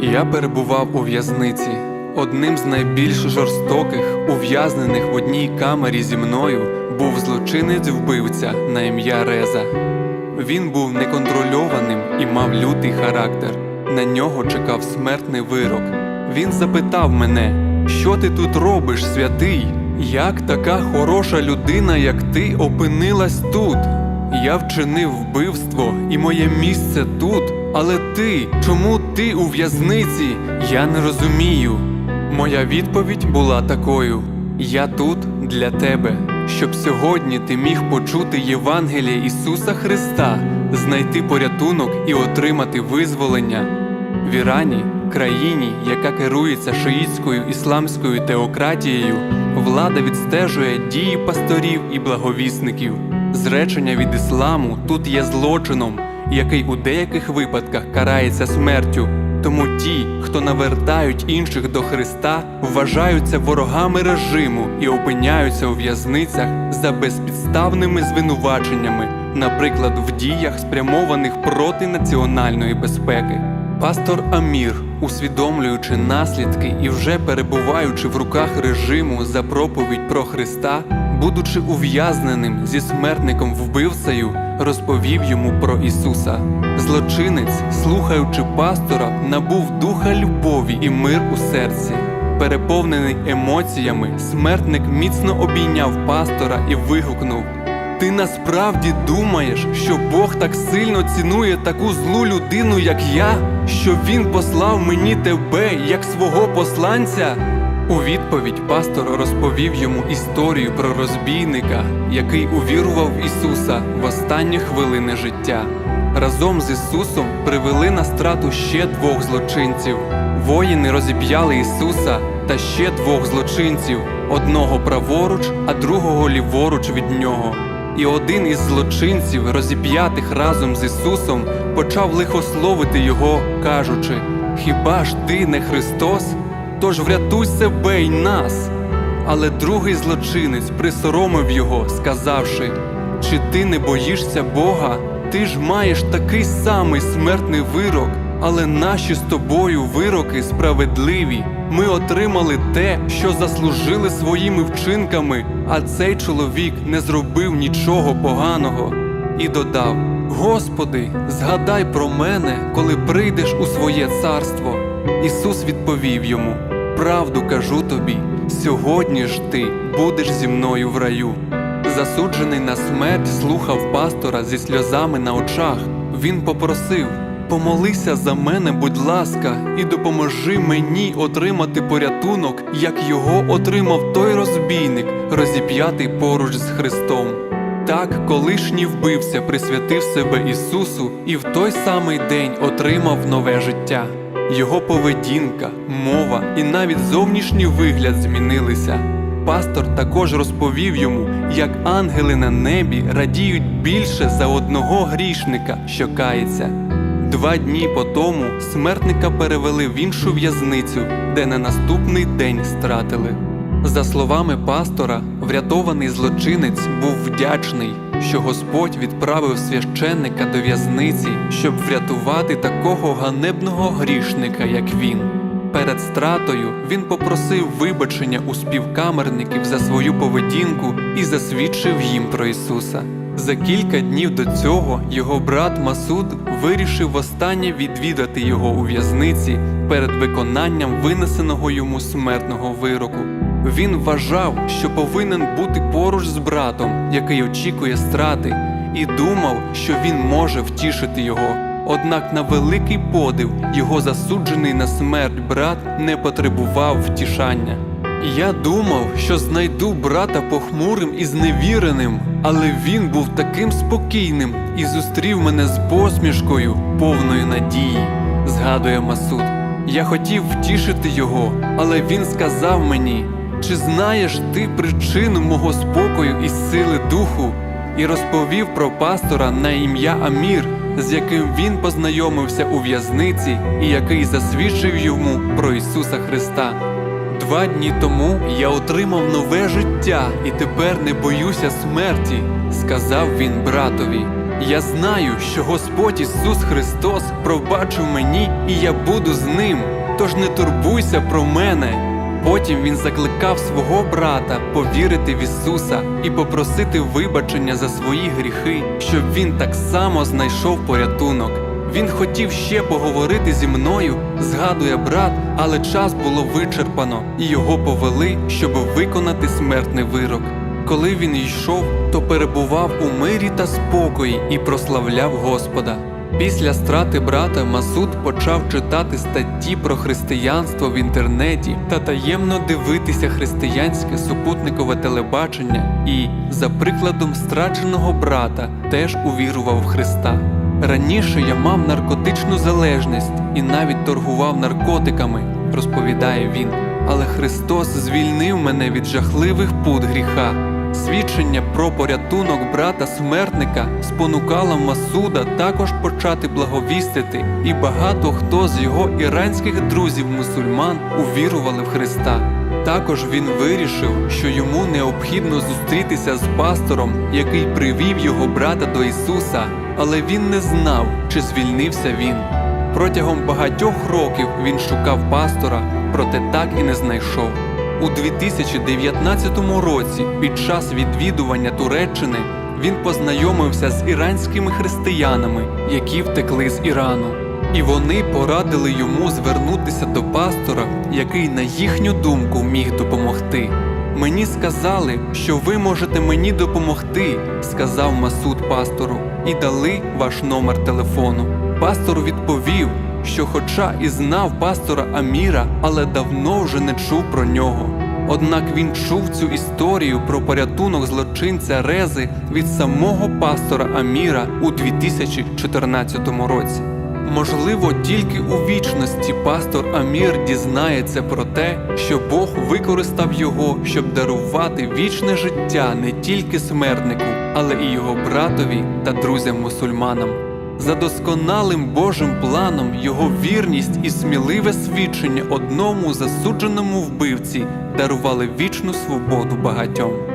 Я перебував у в'язниці, одним з найбільш жорстоких, ув'язнених в одній камері зі мною був злочинець-вбивця на ім'я Реза. Він був неконтрольованим і мав лютий характер. На нього чекав смертний вирок. Він запитав мене, що ти тут робиш, святий? Як така хороша людина, як ти, опинилась тут? Я вчинив вбивство, і моє місце тут. Але ти, чому ти у в'язниці? Я не розумію. Моя відповідь була такою: Я тут для тебе, щоб сьогодні ти міг почути Євангеліє Ісуса Христа, знайти порятунок і отримати визволення. В Ірані, країні, яка керується шиїтською ісламською теократією, влада відстежує дії пасторів і благовісників. Зречення від ісламу тут є злочином, який у деяких випадках карається смертю. Тому ті, хто навертають інших до Христа, вважаються ворогами режиму і опиняються у в'язницях за безпідставними звинуваченнями, наприклад, в діях, спрямованих проти національної безпеки. Пастор Амір, усвідомлюючи наслідки і вже перебуваючи в руках режиму за проповідь про Христа, будучи ув'язненим зі смертником вбивцею, розповів йому про Ісуса. Злочинець, слухаючи пастора, набув духа любові і мир у серці. Переповнений емоціями, смертник міцно обійняв пастора і вигукнув: Ти насправді думаєш, що Бог так сильно цінує таку злу людину, як я, що Він послав мені тебе як свого посланця? У відповідь пастор розповів йому історію про розбійника, який увірував в Ісуса в останні хвилини життя. Разом з Ісусом привели на страту ще двох злочинців. Воїни розіп'яли Ісуса та ще двох злочинців: одного праворуч, а другого ліворуч від нього. І один із злочинців, розіп'ятих разом з Ісусом, почав лихословити його, кажучи: Хіба ж ти не Христос? Тож врятуй себе й нас. Але другий злочинець присоромив його, сказавши: Чи ти не боїшся Бога? Ти ж маєш такий самий смертний вирок, але наші з тобою вироки справедливі. Ми отримали те, що заслужили своїми вчинками, а цей чоловік не зробив нічого поганого. І додав: Господи, згадай про мене, коли прийдеш у своє царство. Ісус відповів йому: Правду кажу тобі, сьогодні ж ти будеш зі мною в раю. Засуджений на смерть слухав пастора зі сльозами на очах. Він попросив: Помолися за мене, будь ласка, і допоможи мені отримати порятунок, як його отримав той розбійник, розіп'ятий поруч з Христом. Так, колишній вбивця присвятив себе Ісусу і в той самий день отримав нове життя. Його поведінка, мова і навіть зовнішній вигляд змінилися. Пастор також розповів йому, як ангели на небі радіють більше за одного грішника, що кається. Два дні по тому смертника перевели в іншу в'язницю, де на наступний день стратили. За словами пастора, врятований злочинець був вдячний, що Господь відправив священника до в'язниці, щоб врятувати такого ганебного грішника, як він. Перед стратою він попросив вибачення у співкамерників за свою поведінку і засвідчив їм про Ісуса. За кілька днів до цього його брат Масуд вирішив востаннє відвідати його у в'язниці перед виконанням винесеного йому смертного вироку. Він вважав, що повинен бути поруч з братом, який очікує страти, і думав, що він може втішити його. Однак на великий подив його засуджений на смерть брат не потребував втішання. Я думав, що знайду брата похмурим і зневіреним, але він був таким спокійним і зустрів мене з посмішкою, повною надії, згадує Масуд. Я хотів втішити його, але він сказав мені: чи знаєш ти причину мого спокою і сили духу? І розповів про пастора на ім'я Амір, з яким він познайомився у в'язниці і який засвідчив йому про Ісуса Христа. Два дні тому я отримав нове життя і тепер не боюся смерті, сказав він братові. Я знаю, що Господь Ісус Христос пробачив мені, і я буду з ним. Тож не турбуйся про мене. Потім він закликав свого брата повірити в Ісуса і попросити вибачення за свої гріхи, щоб він так само знайшов порятунок. Він хотів ще поговорити зі мною, згадує брат, але час було вичерпано, і його повели, щоб виконати смертний вирок. Коли він йшов, то перебував у мирі та спокої і прославляв Господа. Після страти брата Масуд почав читати статті про християнство в інтернеті та таємно дивитися християнське супутникове телебачення і, за прикладом страченого брата, теж увірував в Христа. Раніше я мав наркотичну залежність і навіть торгував наркотиками, розповідає він. Але Христос звільнив мене від жахливих пут гріха. Свідчення про порятунок брата смертника спонукало Масуда також почати благовістити, і багато хто з його іранських друзів-мусульман увірували в Христа. Також він вирішив, що йому необхідно зустрітися з пастором, який привів його брата до Ісуса, але він не знав, чи звільнився він. Протягом багатьох років він шукав пастора, проте так і не знайшов. У 2019 році, під час відвідування Туреччини, він познайомився з іранськими християнами, які втекли з Ірану. І вони порадили йому звернутися до пастора, який, на їхню думку, міг допомогти. Мені сказали, що ви можете мені допомогти, сказав Масуд пастору, і дали ваш номер телефону. Пастор відповів, що, хоча і знав пастора Аміра, але давно вже не чув про нього. Однак він чув цю історію про порятунок злочинця Рези від самого пастора Аміра у 2014 році. Можливо, тільки у вічності пастор Амір дізнається про те, що Бог використав його, щоб дарувати вічне життя не тільки смертнику, але і його братові та друзям-мусульманам. За досконалим Божим планом його вірність і сміливе свідчення одному засудженому вбивці дарували вічну свободу багатьом.